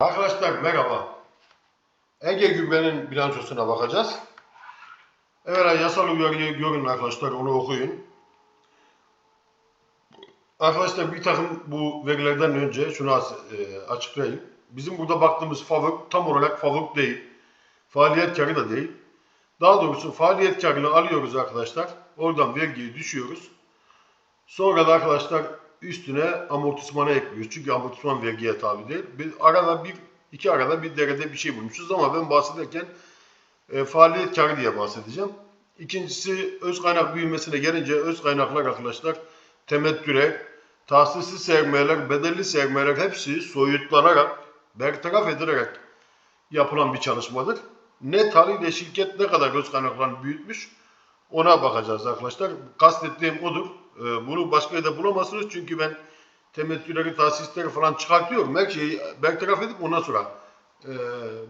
Arkadaşlar merhaba. Ege Gübre'nin bilançosuna bakacağız. Evvela yasal uyarıyı görün arkadaşlar, onu okuyun. Arkadaşlar bir takım bu verilerden önce şunu e, açıklayayım. Bizim burada baktığımız favori tam olarak favori değil. Faaliyet karı da değil. Daha doğrusu faaliyet karını alıyoruz arkadaşlar. Oradan vergiyi düşüyoruz. Sonra da arkadaşlar üstüne amortismanı ekliyoruz. Çünkü amortisman vergiye tabi değil. Bir arada bir iki arada bir derede bir şey bulmuşuz ama ben bahsederken e, faaliyet karı diye bahsedeceğim. İkincisi öz kaynak büyümesine gelince öz kaynaklar arkadaşlar temettüre, tahsisli sermayeler, bedelli sermayeler hepsi soyutlanarak, bertaraf edilerek yapılan bir çalışmadır. Net haliyle şirket ne kadar öz kaynaklarını büyütmüş ona bakacağız arkadaşlar. Kastettiğim odur. Ee, bunu başka yerde bulamazsınız çünkü ben temettüleri, tahsisleri falan çıkartıyorum. Her şeyi bertaraf edip ondan sonra e,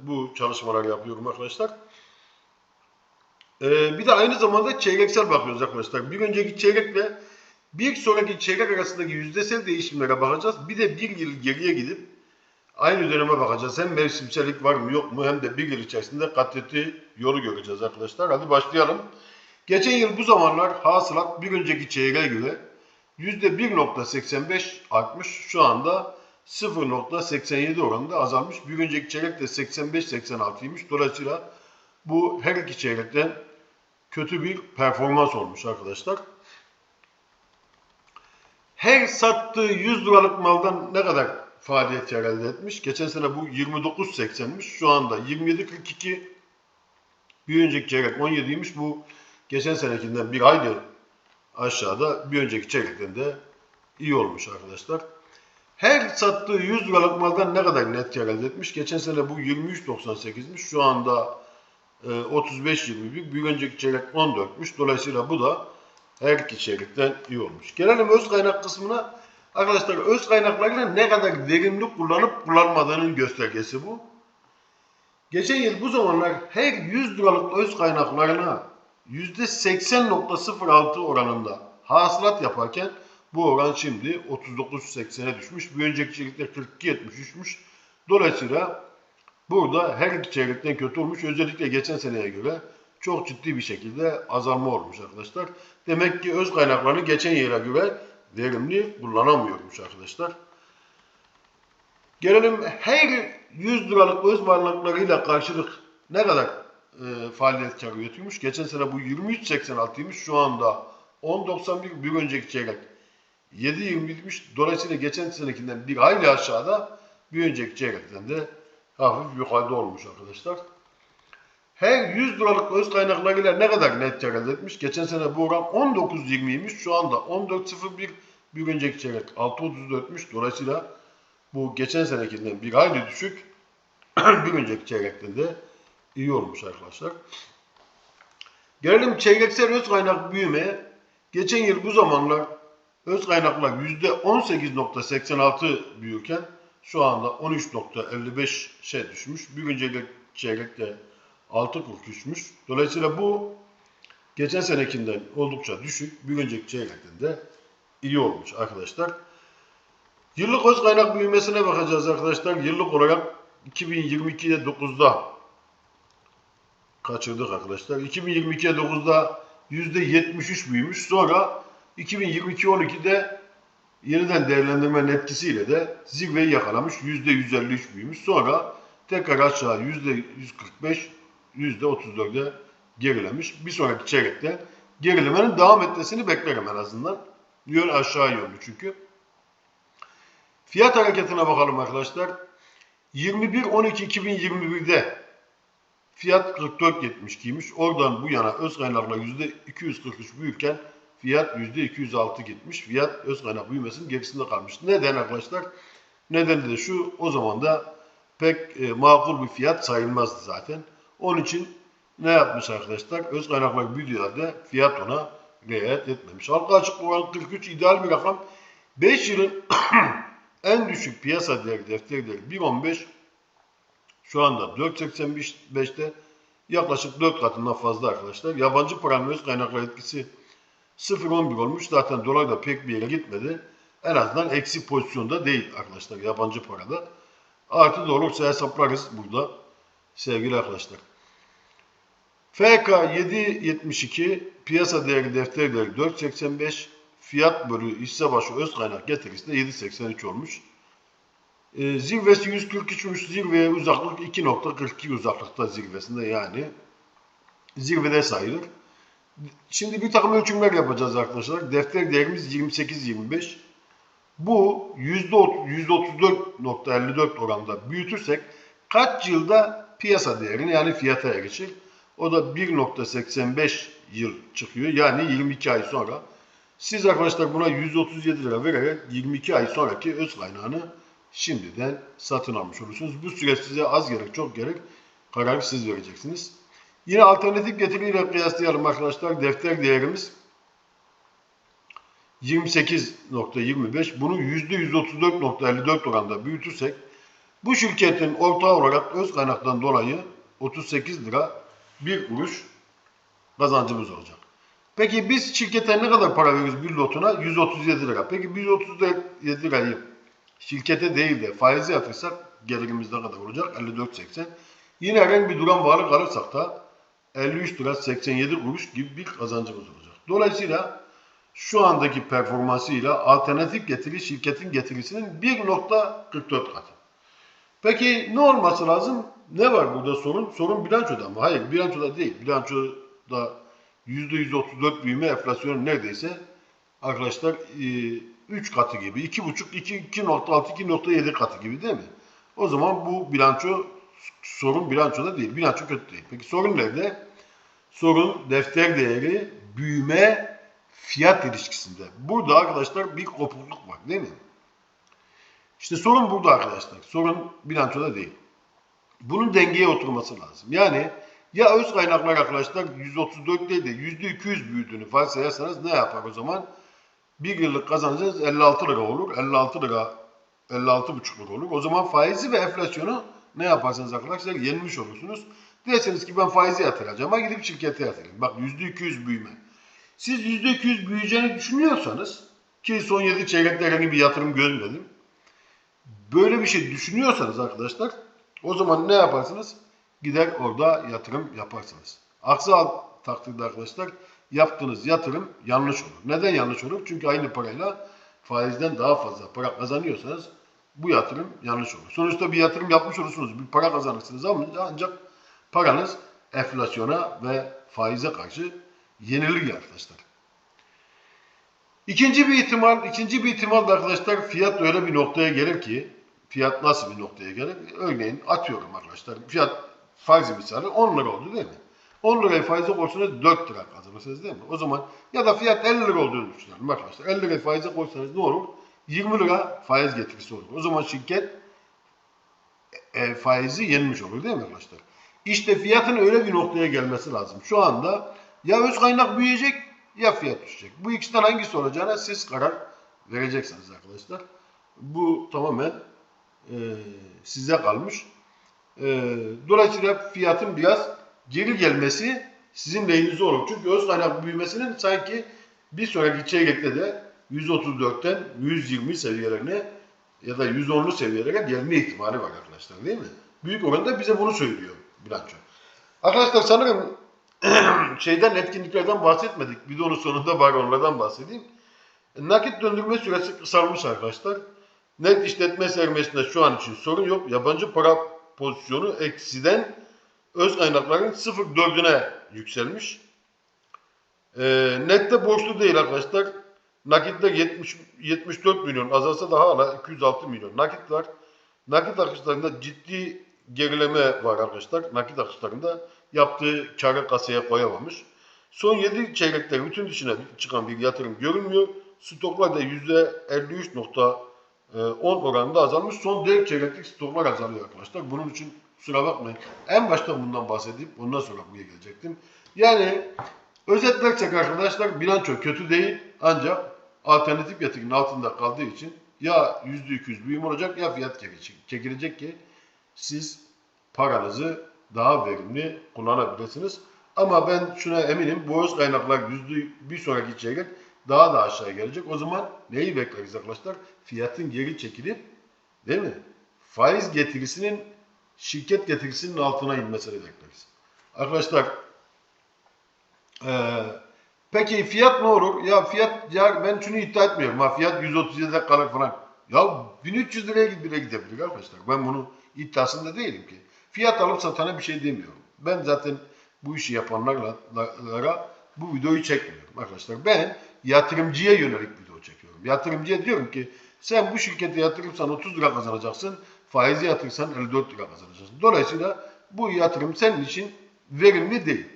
bu çalışmalar yapıyorum arkadaşlar. Ee, bir de aynı zamanda çeyreksel bakıyoruz arkadaşlar. Bir önceki çeyrekle bir sonraki çeyrek arasındaki yüzdesel değişimlere bakacağız. Bir de bir yıl geriye gidip aynı döneme bakacağız. Hem mevsimsellik var mı yok mu hem de bir yıl içerisinde katlettiği yolu göreceğiz arkadaşlar. Hadi başlayalım. Geçen yıl bu zamanlar hasılat bir önceki çeyreğe göre %1.85 artmış. Şu anda 0.87 oranında azalmış. Bir önceki çeyrek de 85-86'ymış. Dolayısıyla bu her iki çeyrekten kötü bir performans olmuş arkadaşlar. Her sattığı 100 liralık maldan ne kadar faaliyet kar elde etmiş? Geçen sene bu 29.80'miş. Şu anda 27.42 bir önceki çeyrek 17'ymiş. Bu geçen senekinden bir hayli aşağıda bir önceki çeyrekten de iyi olmuş arkadaşlar. Her sattığı 100 liralık maldan ne kadar net kar elde etmiş? Geçen sene bu 23.98'miş. Şu anda e, 35.21. Bir önceki çeyrek 14'müş. Dolayısıyla bu da her iki çeyrekten iyi olmuş. Gelelim öz kaynak kısmına. Arkadaşlar öz kaynaklarıyla ne kadar verimli kullanıp kullanmadığının göstergesi bu. Geçen yıl bu zamanlar her 100 liralık öz kaynaklarına %80.06 oranında hasılat yaparken bu oran şimdi 39.80'e düşmüş. Bir önceki çeyrekte 42.73'müş. Dolayısıyla burada her iki çeyrekten kötü olmuş. Özellikle geçen seneye göre çok ciddi bir şekilde azalma olmuş arkadaşlar. Demek ki öz kaynaklarını geçen yıla göre verimli kullanamıyormuş arkadaşlar. Gelelim her 100 liralık öz varlıklarıyla karşılık ne kadar e, faaliyet karı üretiyormuş. Geçen sene bu 23.86'ymış. Şu anda 10.91 bir önceki çeyrek 7.21'miş. Dolayısıyla geçen senekinden bir hayli aşağıda bir önceki çeyrekten de hafif yukarıda olmuş arkadaşlar. Her 100 liralık öz kaynaklarıyla ne kadar net kar elde etmiş? Geçen sene bu oran 19.20'ymiş. Şu anda 14.01 bir önceki çeyrek 6.34'müş. Dolayısıyla bu geçen senekinden bir hayli düşük. bir önceki çeyrekten de iyi olmuş arkadaşlar. Gelelim çeyreksel öz kaynak büyümeye. Geçen yıl bu zamanlar öz kaynaklar %18.86 büyürken şu anda 13.55 şey düşmüş. Bir önceki çeyrekte 6.43'müş. Dolayısıyla bu geçen senekinden oldukça düşük. Bir önceki çeyrekten de iyi olmuş arkadaşlar. Yıllık öz kaynak büyümesine bakacağız arkadaşlar. Yıllık olarak 2022'de 9'da kaçırdık arkadaşlar. 2022'ye 9'da %73 büyümüş. Sonra 2022-12'de yeniden değerlendirmenin etkisiyle de zirveyi yakalamış. %153 büyümüş. Sonra tekrar aşağı %145, %34'e gerilemiş. Bir sonraki çeyrekte gerilemenin devam etmesini beklerim en azından. Yön aşağı yönlü çünkü. Fiyat hareketine bakalım arkadaşlar. 21-12-2021'de fiyat 44.72'ymiş. Oradan bu yana öz kaynakla %243 büyürken fiyat %206 gitmiş. Fiyat öz kaynak büyümesinin gerisinde kalmış. Neden arkadaşlar? Nedeni de şu, o zaman da pek e, makul bir fiyat sayılmazdı zaten. Onun için ne yapmış arkadaşlar? Öz kaynaklar büyüdüğü halde fiyat ona riayet etmemiş. Halka açık oran 43 ideal bir rakam. 5 yılın en düşük piyasa değeri defter değeri 1.15 şu anda 4.85'te yaklaşık 4 katından fazla arkadaşlar. Yabancı paranın öz kaynaklar etkisi 0.11 olmuş. Zaten dolar da pek bir yere gitmedi. En azından eksi pozisyonda değil arkadaşlar yabancı parada. Artı da olursa hesaplarız burada sevgili arkadaşlar. FK 7.72 piyasa değeri defter değeri 4.85 fiyat bölü hisse başı öz kaynak getirisi de 7.83 olmuş. E, zirvesi 143'müş. Zirveye uzaklık 2.42 uzaklıkta zirvesinde yani zirvede sayılır. Şimdi bir takım ölçümler yapacağız arkadaşlar. Defter değerimiz 28-25. Bu %30 %34.54 oranda büyütürsek kaç yılda piyasa değerini yani fiyata erişir? O da 1.85 yıl çıkıyor. Yani 22 ay sonra. Siz arkadaşlar buna 137 lira vererek 22 ay sonraki öz kaynağını şimdiden satın almış olursunuz. Bu süreç size az gerek çok gerek kararı siz vereceksiniz. Yine alternatif getiriyle kıyaslayalım arkadaşlar. Defter değerimiz 28.25. Bunu %134.54 oranda büyütürsek bu şirketin ortağı olarak öz kaynaktan dolayı 38 lira bir kuruş kazancımız olacak. Peki biz şirkete ne kadar para veriyoruz bir lotuna? 137 lira. Peki biz 137 lirayı şirkete değil de faize yatırsak gelirimiz ne kadar olacak? 54.80. Yine herhangi bir duran varlık alırsak da 53 lira 87 kuruş gibi bir kazancımız olacak. Dolayısıyla şu andaki performansıyla alternatif getiri şirketin getirisinin 1.44 katı. Peki ne olması lazım? Ne var burada sorun? Sorun bilançoda mı? Hayır bilançoda değil. Bilançoda %134 büyüme enflasyonu neredeyse arkadaşlar 3 katı gibi. 2,5, 2.6, 2.7 katı gibi değil mi? O zaman bu bilanço sorun bilançoda değil. Bilanço kötü değil. Peki sorun nerede? Sorun defter değeri büyüme fiyat ilişkisinde. Burada arkadaşlar bir kopukluk var değil mi? İşte sorun burada arkadaşlar. Sorun bilançoda değil. Bunun dengeye oturması lazım. Yani ya öz kaynaklar arkadaşlar 134 değil de %200 büyüdüğünü varsayarsanız ne yapar o zaman? Bir yıllık kazancınız 56 lira olur. 56 lira 56,5 lira olur. O zaman faizi ve enflasyonu ne yaparsanız arkadaşlar yenmiş olursunuz. Derseniz ki ben faizi yatıracağım ama gidip şirkete yatırayım. Bak %200 büyüme. Siz %200 büyüyeceğini düşünüyorsanız ki son 7 çeyrekte herhangi bir yatırım görmedim. Böyle bir şey düşünüyorsanız arkadaşlar o zaman ne yaparsınız? Gider orada yatırım yaparsınız. Aksi takdirde arkadaşlar yaptığınız yatırım yanlış olur. Neden yanlış olur? Çünkü aynı parayla faizden daha fazla para kazanıyorsanız bu yatırım yanlış olur. Sonuçta bir yatırım yapmış olursunuz. Bir para kazanırsınız ama ancak paranız enflasyona ve faize karşı yenilir arkadaşlar. İkinci bir ihtimal, ikinci bir ihtimal arkadaşlar fiyat öyle bir noktaya gelir ki fiyat nasıl bir noktaya gelir? Örneğin atıyorum arkadaşlar. Fiyat faizi misali 10 lira oldu değil mi? 10 lirayı faize koysanız 4 lira kazanırsınız değil mi? O zaman ya da fiyat 50 lira olduğunu düşünelim arkadaşlar. 50 lirayı faize koysanız ne olur? 20 lira faiz getirisi olur. O zaman şirket e, faizi yenmiş olur değil mi arkadaşlar? İşte fiyatın öyle bir noktaya gelmesi lazım. Şu anda ya öz kaynak büyüyecek ya fiyat düşecek. Bu ikisinden hangisi olacağına siz karar vereceksiniz arkadaşlar. Bu tamamen e, size kalmış. E, dolayısıyla fiyatın biraz geri gelmesi sizin lehinize olur. Çünkü öz kaynak büyümesinin sanki bir sonraki çeyrekte de 134'ten 120 seviyelerine ya da 110'lu seviyelere gelme ihtimali var arkadaşlar değil mi? Büyük oranda bize bunu söylüyor bilanço. Arkadaşlar sanırım şeyden etkinliklerden bahsetmedik. Videonun sonunda bari onlardan bahsedeyim. Nakit döndürme süresi kısalmış arkadaşlar. Net işletme sermayesinde şu an için sorun yok. Yabancı para pozisyonu eksiden öz kaynakların 0.4'üne yükselmiş. E, nette borçlu değil arkadaşlar. Nakitte 70, 74 milyon azalsa daha hala 206 milyon nakit var. Nakit akışlarında ciddi gerileme var arkadaşlar. Nakit akışlarında yaptığı karı kasaya koyamamış. Son 7 çeyrekte bütün dışına çıkan bir yatırım görünmüyor. Stoklar da %53.10 oranında azalmış. Son 4 çeyreklik stoklar azalıyor arkadaşlar. Bunun için kusura bakmayın. En başta bundan bahsedip ondan sonra buraya gelecektim. Yani özetlersek arkadaşlar bilanço kötü değil ancak alternatif getirinin altında kaldığı için ya %200 büyüm olacak ya fiyat çekilecek ki siz paranızı daha verimli kullanabilirsiniz. Ama ben şuna eminim öz kaynaklar yüzde bir sonraki çeyrek daha da aşağı gelecek. O zaman neyi bekleriz arkadaşlar? Fiyatın geri çekilip değil mi? faiz getirisinin şirket getirisinin altına inmesini bekleriz. Arkadaşlar eee, peki fiyat ne olur? Ya fiyat ya ben şunu iddia etmiyorum. Ha fiyat 137'de kalır falan. Ya 1300 liraya bile gidebilir arkadaşlar. Ben bunu iddiasında değilim ki. Fiyat alıp satana bir şey demiyorum. Ben zaten bu işi yapanlarla lara bu videoyu çekmiyorum arkadaşlar. Ben yatırımcıya yönelik video çekiyorum. Yatırımcıya diyorum ki sen bu şirkete yatırırsan 30 lira kazanacaksın. Faizi yatırırsan 54 lira kazanacaksın. Dolayısıyla bu yatırım senin için verimli değil.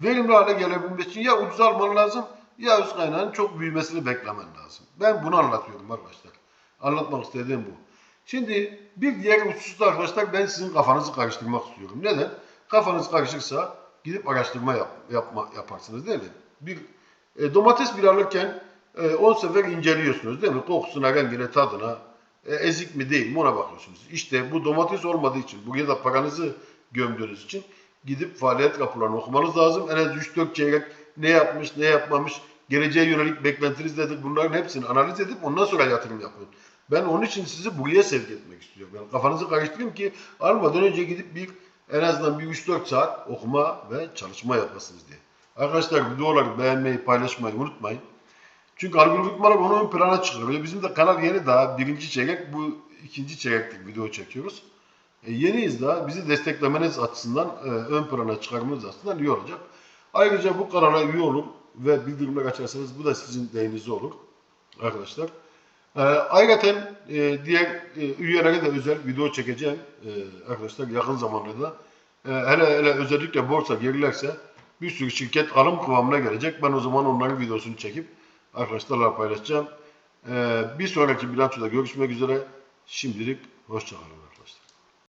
Verimli hale gelebilmek için ya ucuz alman lazım ya üst kaynağın çok büyümesini beklemen lazım. Ben bunu anlatıyorum arkadaşlar. Anlatmak istediğim bu. Şimdi bir diğer hususta arkadaşlar ben sizin kafanızı karıştırmak istiyorum. Neden? Kafanız karışırsa gidip araştırma yap, yapma, yaparsınız değil mi? Bir e, domates bir alırken 10 sefer inceliyorsunuz değil mi? Kokusuna, rengine, tadına, e, ezik mi değil mi ona bakıyorsunuz. İşte bu domates olmadığı için, buraya da paranızı gömdüğünüz için gidip faaliyet raporlarını okumanız lazım. En az 3-4 çeyrek ne yapmış, ne yapmamış, geleceğe yönelik beklentiniz nedir bunların hepsini analiz edip ondan sonra yatırım yapın. Ben onun için sizi buraya sevk etmek istiyorum. Yani kafanızı karıştırayım ki almadan önce gidip bir en azından bir 3-4 saat okuma ve çalışma yapasınız diye. Arkadaşlar videoları beğenmeyi, paylaşmayı unutmayın. Çünkü algoritmalar onu ön plana çıkarıyor. Bizim de kanal yeni daha birinci çeyrek, bu ikinci çeyreklik video çekiyoruz. E, yeniyiz daha. Bizi desteklemeniz açısından, e, ön plana çıkarmanız açısından iyi olacak. Ayrıca bu kanala üye olun ve bildirimler açarsanız bu da sizin deyinize olur arkadaşlar. E, ayrıca e, diğer e, üyelere de özel video çekeceğim e, arkadaşlar yakın zamanda da. E, hele hele özellikle borsa gerilerse bir sürü şirket alım kıvamına gelecek. Ben o zaman onların videosunu çekip arkadaşlarla paylaşacağım. E, bir sonraki bilançoda görüşmek üzere. Şimdilik hoşçakalın.